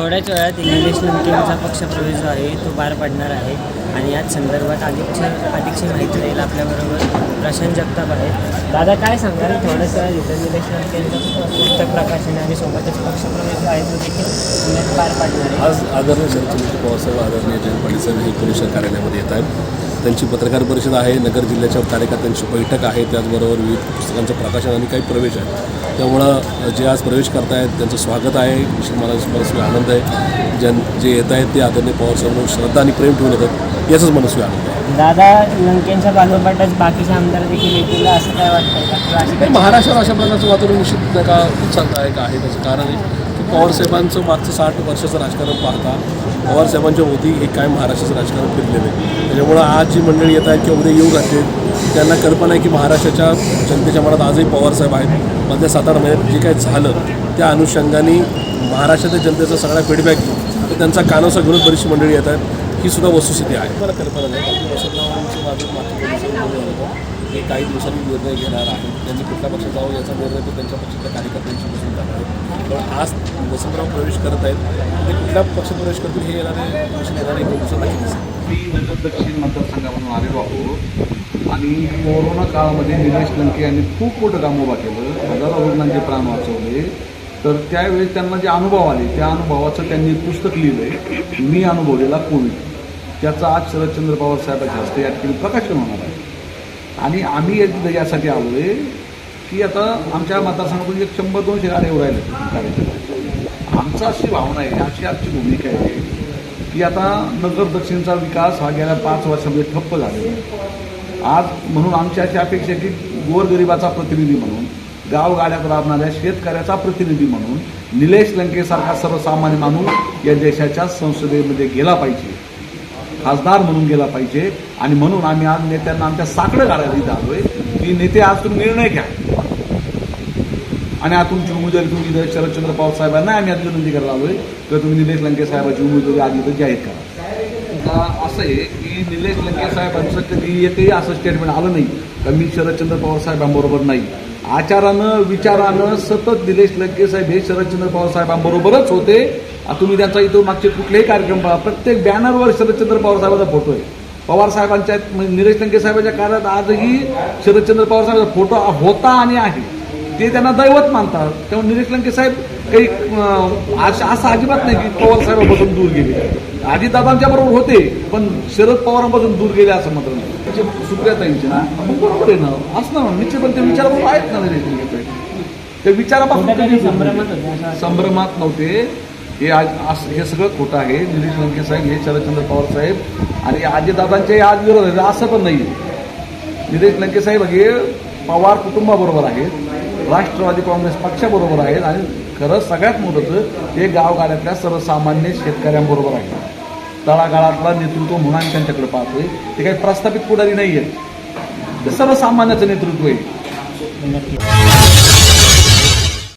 थोड्याच वेळात इंग्लिश लंकेंचा पक्षप्रवेश जो आहे तो पार पडणार आहे. आणि याच संदर्भात अधिकची अधिकची माहिती देईल आपल्याबरोबर प्रशांत जगताप आहे दादा काय सांगाल? थोड्याच वेळात इतर निलेश पुस्तक प्रकाशन आणि सोबतच पक्षप्रवेश जो आहे तो देखील पुण्यात पार पडणार आहे. आज आदरणीय शरदचंद्र पवारसाहेब आदरणीय जयंत पाटील साहेब हे पुरुष कार्यालयामध्ये येत आहेत. त्यांची पत्रकार परिषद आहे नगर जिल्ह्याच्या कार्यकर्त्यांची बैठक आहे त्याचबरोबर विविध पुस्तकांचं प्रकाशन आणि काही प्रवेश आहे त्यामुळं जे आज प्रवेश करतायत त्यांचं स्वागत आहे. मला मनस्वी आनंद आहे. ज्यां जे येत आहेत ते आदरणीय पवारसाहेबांवर श्रद्धा आणि प्रेम ठेवून येतात याचाच मनस्वी आनंद आहे. दादा लंकेंच्या पाठोपाठच बाकीचे आमदार देखील येतील असं काय वाटतंय का? किंवा अशी नाही, काही महाराष्ट्रात अशा प्रकारचं वातावरण निश्चित का उत्साहदायक आहे त्याचं कारण आहे की पवारसाहेबांचं मागचं साठ वर्षाचं राजकारण पाहता पवारसाहेबांच्या होती हे काय महाराष्ट्राचं राजकारण फिरलेलं आहे. त्याच्यामुळं आज जी मंडळी येत आहेत किंवा उद्या येऊ घातले त्यांना कल्पना आहे की महाराष्ट्राच्या जनतेच्या मनात आजही पवारसाहेब आहेत. मधल्या सात आठ महिन्यात जे काही झालं त्या अनुषंगाने महाराष्ट्राच्या जनतेचा सगळा फीडबॅक घेऊन तर त्यांचा कानोसा घेऊन बरीचशी मंडळी येत आहेत. ही सुद्धा वस्तुस्थिती आहे. मला कल्पना नाही की? वसंतरावांची बाजू मात्र पोलिसांनी हे काही दिवसांनी निर्णय घेणार आहेत त्यांनी कुठल्या पक्षात जावं याचा निर्णय ते त्यांच्या पक्षातल्या कार्यकर्त्यांची बसून करणार आहेत पण आज वसंतराव प्रवेश करत आहेत. ते कुठल्या पक्षात प्रवेश करतील हे येणारे दिवशी येणारे मी नगर दक्षिण मतदारसंघामधून आलेलो आहोत. आणि कोरोना काळामध्ये निलेश लंके यांनी खूप मोठं काम उभा केलं. हजारो रुग्णांचे प्राण वाचवले. तर त्यावेळेस त्यांना जे अनुभव आले त्या अनुभवाचं त्यांनी एक पुस्तक लिहिलंय. मी अनुभवलेला कोविड. त्याचं आज शरदचंद्र पवार साहेबांच्या हस्ते या ठिकाणी प्रकाशन होणार आहे. आणि आम्ही यासाठी आलो आहे की आता आमच्या मतदारसंघातून एक शंभर दोनशे गाड्या उरायला कार्यक्रम आमचं अशी भावना आहे अशी आमची भूमिका आहे की आता नगर दक्षिणचा विकास हा गेल्या पाच वर्षामध्ये ठप्प झालेला आहे. आज म्हणून आमची अशी अपेक्षा आहे की गोरगरिबाचा प्रतिनिधी म्हणून गावगाड्यात राबणाऱ्या शेतकऱ्याचा प्रतिनिधी म्हणून निलेश लंकेसारखा सर्वसामान्य माणूस या देशाच्या संसदेमध्ये गेला पाहिजे. खासदार म्हणून गेला पाहिजे. आणि म्हणून आम्ही आज नेत्यांना आमच्या साकडं घालायला इथं आलोय. की नेते आज तुम्ही निर्णय घ्या. आणि आता तुमची उमेदवारी तुम्ही शरदचंद्र पवार साहेबांना आम्ही आज विनंती करायला आलोय. तर तुम्ही निलेश लंके साहेबाची उमेदवारी आज इथं जाहीर करा. आता असं आहे की निलेश लंके साहेबांचं कधी एकही असं स्टेटमेंट आलं नाही. का मी शरदचंद्र पवार साहेबांबरोबर नाही. आचारानं विचारानं सतत निलेश लंके साहेब हे शरदचंद्र पवार साहेबांबरोबरच होते. तुम्ही त्यांचा इथं मागचे कुठलेही कार्यक्रम पहा. प्रत्येक बॅनरवर शरदचंद्र पवार साहेबांचा फोटो आहे. पवार साहेबांच्या निलेश लंके साहेबांच्या काळात आजही शरदचंद्र पवार साहेबांचा फोटो होता आणि आहे. ते त्यांना दैवत मानतात. त्यामुळे निलेश लंके साहेब काही असं अजिबात नाही की पवार साहेबांपासून दूर गेले. अजितदादांच्या बरोबर होते पण शरद पवारांपासून दूर गेले असं मात्र नाही. त्याचे सुप्रियाताईंचे ना मग बरोबर आहे ना. असं ना निश्चित पण ते विचाराबरोबर आहेत ना निलेश लंके साहेब. ते विचारापासून संभ्रमात नव्हते. हे आज असं- हे सगळं खोटं आहे. निलेश लंके साहेब हे शरदचंद्र पवार साहेब आणि अजितदादांचे आज विरोध आहे असं पण नाही निलेश लंके साहेब हे पवार कुटुंबाबरोबर आहेत. राष्ट्रवादी काँग्रेस पक्षाबरोबर आहेत आणि खरं सगळ्यात मोठं ते गावगाड्यातल्या सर्वसामान्य शेतकऱ्यांबरोबर आहे. तळागाळातला नेतृत्व म्हणून त्यांच्याकडे पाहतोय. ते काही प्रस्थापित पुढारी नाही आहेत ते सर्वसामान्याचं नेतृत्व आहे.